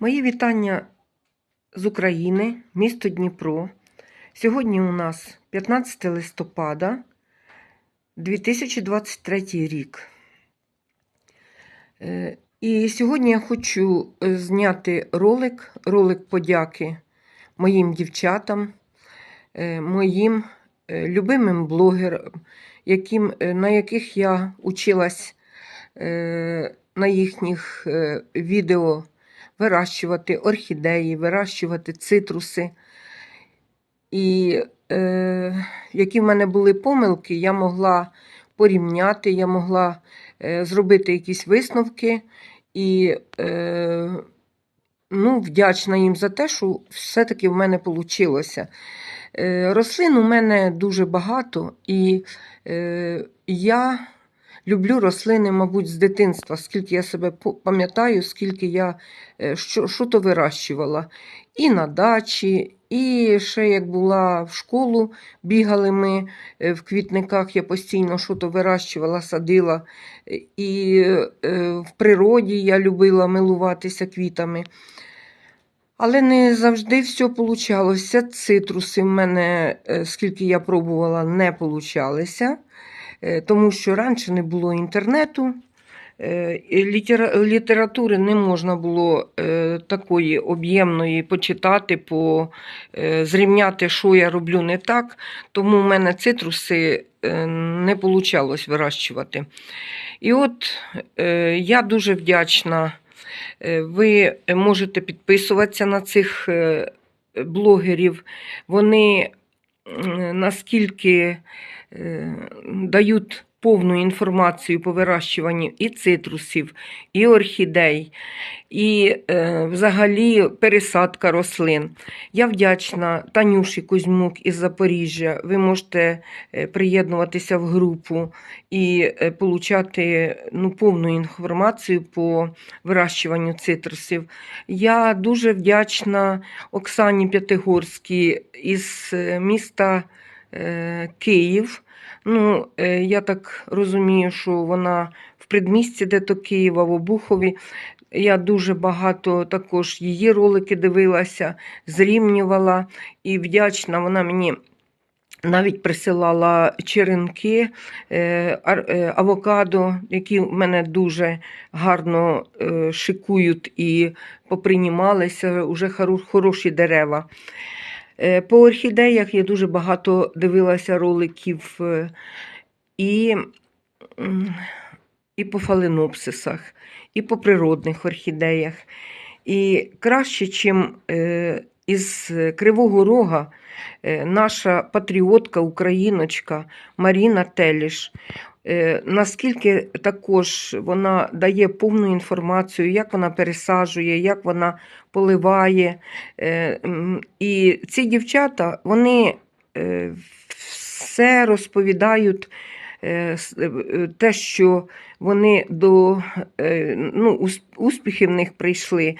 Мої вітання з України, місто Дніпро. Сьогодні у нас 15 листопада 2023 рік. Е, І сьогодні я хочу е, зняти ролик, ролик подяки моїм дівчатам, е, моїм любимим блогерам, яким, на яких я училась на їхніх відео вирощувати орхідеї, вирощувати цитруси. І е, які в мене були помилки, я могла порівняти, я могла е, зробити якісь висновки. І е, ну, вдячна їм за те, що все-таки в мене вийшло. Е, рослин у мене дуже багато, і е, я люблю рослини, мабуть, з дитинства, скільки я себе пам'ятаю, скільки я е, що, що то вирощувала. І на дачі, і ще як була в школу, бігали ми е, в квітниках, я постійно що то вирощувала, садила. І е, в природі я любила милуватися квітами. Але не завжди все получалося. Цитруси в мене, скільки я пробувала, не получалися, тому що раніше не було інтернету. е, Літератури не можна було е, такої об'ємної почитати, по, е, зрівняти, що я роблю не так. Тому в мене цитруси е, не вийшло вирощувати. І от е, я дуже вдячна. Е, Ви можете підписуватися на цих е, блогерів. Вони наскільки е, дають повну інформацію по вирощуванню і цитрусів, і орхідей, і е, взагалі пересадка рослин. Я вдячна Танюші Кузьмук із Запоріжжя. Ви можете е, приєднуватися в групу і е, получати ну, повну інформацію по вирощуванню цитрусів. Я дуже вдячна Оксані П'ятигорській із е, міста Київ. Ну, е, я так розумію, що вона в предмісті, де то Києва, в Обухові. Я дуже багато також її ролики дивилася, зрівнювала і вдячна. Вона мені навіть присилала черенки, е, е, авокадо, які в мене дуже гарно шикують і попринімалися, вже хороші дерева. Е, По орхідеях я дуже багато дивилася роликів е, і, і по фаленопсисах, і по природних орхідеях. І краще, чим е, із Кривого Рога наша патріотка, україночка Маріна Теліш. Е, Наскільки також вона дає повну інформацію, як вона пересаджує, як вона поливає. Е, І ці дівчата вони е, все розповідають. Те, що вони до ну, успіхів в них прийшли,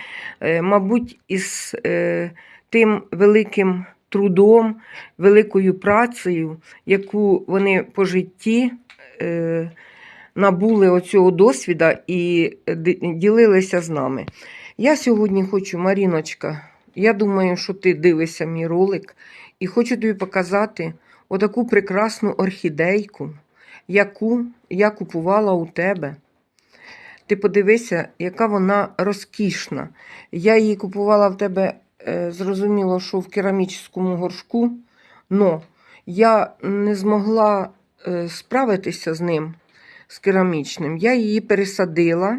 мабуть, із тим великим трудом, великою працею, яку вони по житті е, набули оцього досвіда і ділилися з нами. Я сьогодні хочу, Маріночка, я думаю, що ти дивишся мій ролик, і хочу тобі показати отаку прекрасну орхідейку, яку я купувала у тебе. Ти подивися, яка вона розкішна. Я її купувала в тебе, е, зрозуміло, що в керамічному горшку, но я не змогла е, справитися з ним, з керамічним. Я її пересадила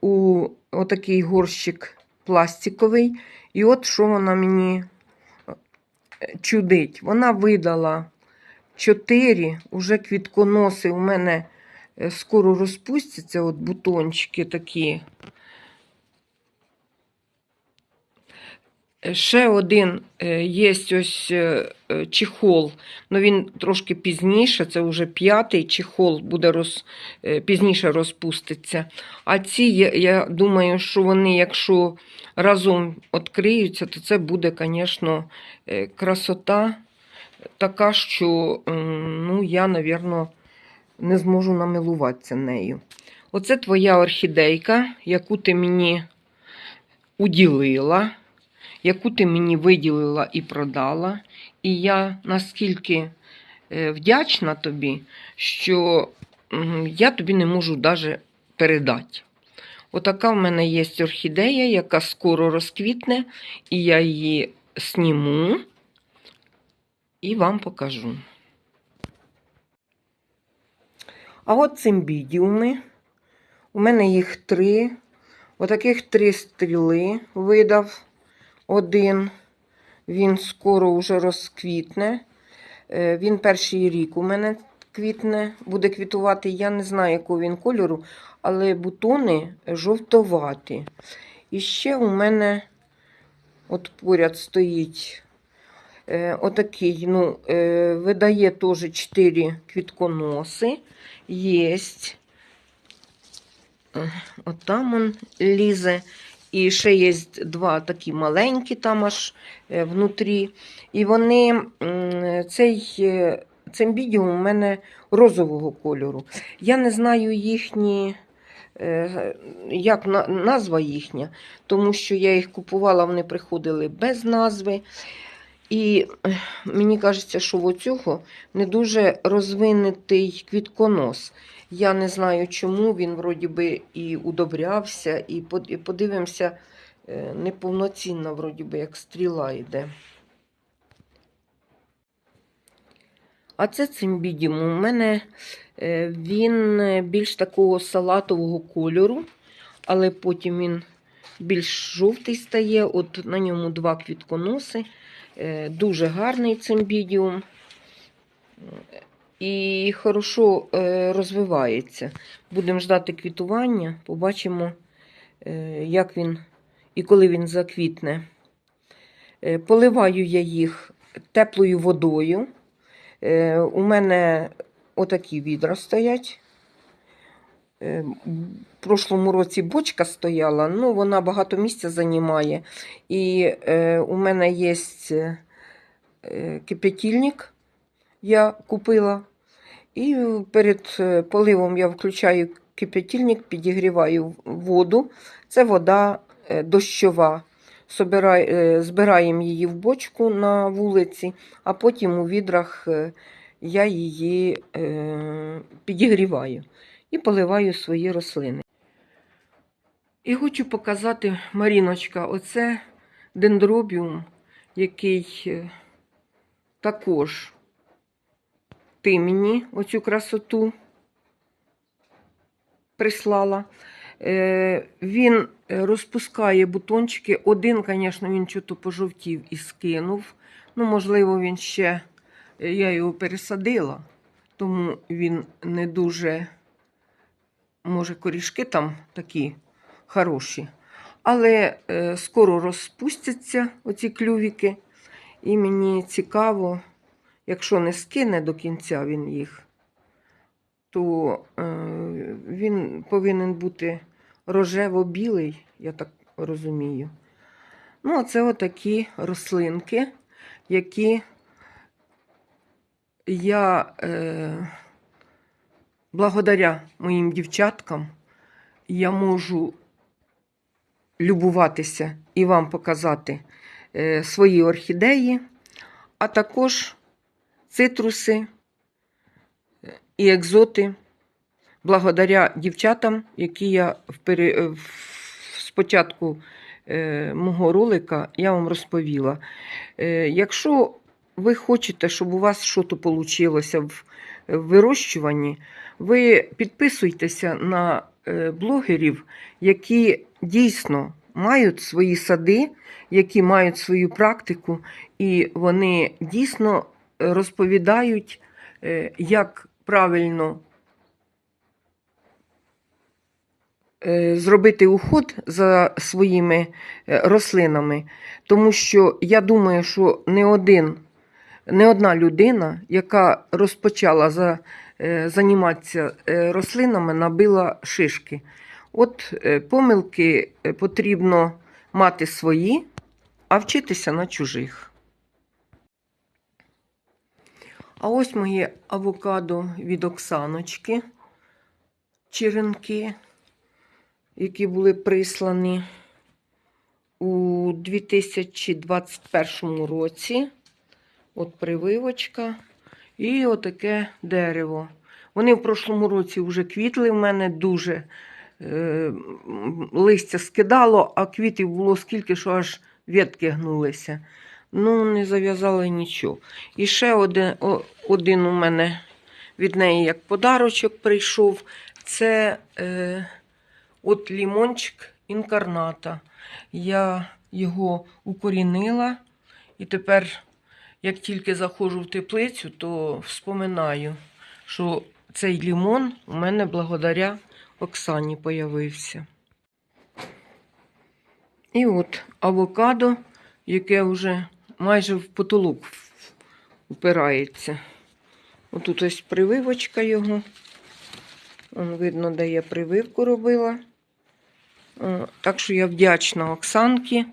у отакий горщик пластиковий. І от що вона мені е, чудить. Вона видала чотири уже квітконоси у мене е, скоро розпустяться, от бутончики такі. Ще один е, є ось е, е, чехол, але він трошки пізніше, це вже п'ятий чехол буде роз, пізніше розпуститься. А ці, я, думаю, що вони, якщо разом відкриються, то це буде, звісно, красота така, що ну, я, мабуть, не зможу намилуватися нею. Оце твоя орхідейка, яку ти мені уділила, яку ти мені виділила і продала. І я наскільки е, вдячна тобі, що я тобі не можу навіть передати. Отака в мене є орхідея, яка скоро розквітне, і я її сніму і вам покажу. А от цимбідіуми. У мене їх три. Отаких три стріли видав один. Він скоро вже розквітне. Е, Він перший рік у мене квітне, буде квітувати. Я не знаю, якого він кольору, але бутони жовтоваті. І ще у мене от поряд стоїть е, отакий, ну, е, видає теж 4 квітконоси. Єсть. Е, От там он лізе. І ще є два такі маленькі там аж е, внутрі. І вони, цей е, цимбідіум у мене розового кольору. Я не знаю їхні, е, як назва їхня, тому що я їх купувала, вони приходили без назви. І мені кажеться, що в оцього не дуже розвинутий квітконос. Я не знаю, чому він вроді би і удобрявся, і подивимося, е, неповноцінно, вроді би, як стріла йде. А це цимбідіум. У мене е, він більш такого салатового кольору, але потім він більш жовтий стає. От на ньому два квітконоси. Е, Дуже гарний цимбідіум. І хорошо е, розвивається. Будемо ждати квітування, побачимо, е, як він і коли він заквітне. Е, Поливаю я їх теплою водою. У мене отакі відра стоять. В прошлому році бочка стояла, ну вона багато місця займає. І е, у мене є кипятильник, я купила. І перед е, поливом я включаю кипятильник, підігріваю воду. Це вода е, дощова. Е, Збираємо її в бочку на вулиці, а потім у відрах я її підігріваю і поливаю свої рослини. І хочу показати, Маріночка, оце дендробіум, який також ти мені оцю красоту прислала. Е, він розпускає бутончики. Один, звісно, він чого пожовтів і скинув. Ну, можливо, він ще, е, я його пересадила, тому він не дуже, може, корішки там такі хороші. Але е, скоро розпустяться оці клювіки. І мені цікаво, якщо не скине до кінця він їх, то е, він повинен бути рожево-білий, я так розумію. Ну, а це отакі рослинки, які я е, благодаря моїм дівчаткам я можу любуватися і вам показати е, свої орхідеї, а також цитруси і екзоти, благодаря дівчатам, які я спочатку е, мого ролика я вам розповіла. Е, якщо ви хочете, щоб у вас щось вийшло в в вирощуванні, ви підписуйтеся на е, блогерів, які дійсно мають свої сади, які мають свою практику, і вони дійсно розповідають, е, як правильно е, зробити уход за своїми е, рослинами. Тому що я думаю, що не один, не одна людина, яка розпочала за, займатися рослинами, набила шишки. От помилки потрібно мати свої, а вчитися на чужих. А ось моє авокадо від Оксаночки, черенки, які були прислані. у 2021 році. От прививочка і отаке дерево. Вони в прошлому році вже квітли в мене дуже. Е, листя скидало, а квітів було скільки, що аж ветки гнулися. Ну, не зав'язали нічого. І ще один, один у мене від неї як подарочок прийшов. Це е, от лімончик інкарната. Я його укорінила, і тепер, як тільки заходжу в теплицю, то вспоминаю, що цей лімон у мене благодаря Оксані появився. І от авокадо, яке вже майже в потолок впирається. Отут ось прививочка його. Вон видно, де я прививку робила. Так що я вдячна Оксанці,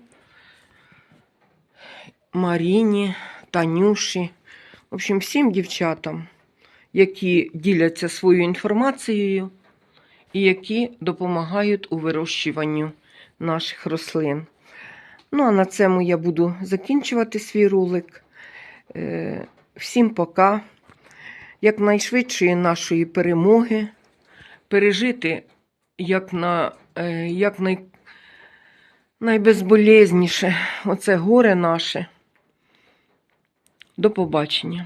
Маріні, Танюші. В общем, всім дівчатам, які діляться своєю інформацією і які допомагають у вирощуванню наших рослин. Ну, а на цьому я буду закінчувати свій ролик. Е, Всім пока. Якнайшвидшої нашої перемоги. Пережити як на, е, як най, найбезболезніше оце горе наше. До побачення.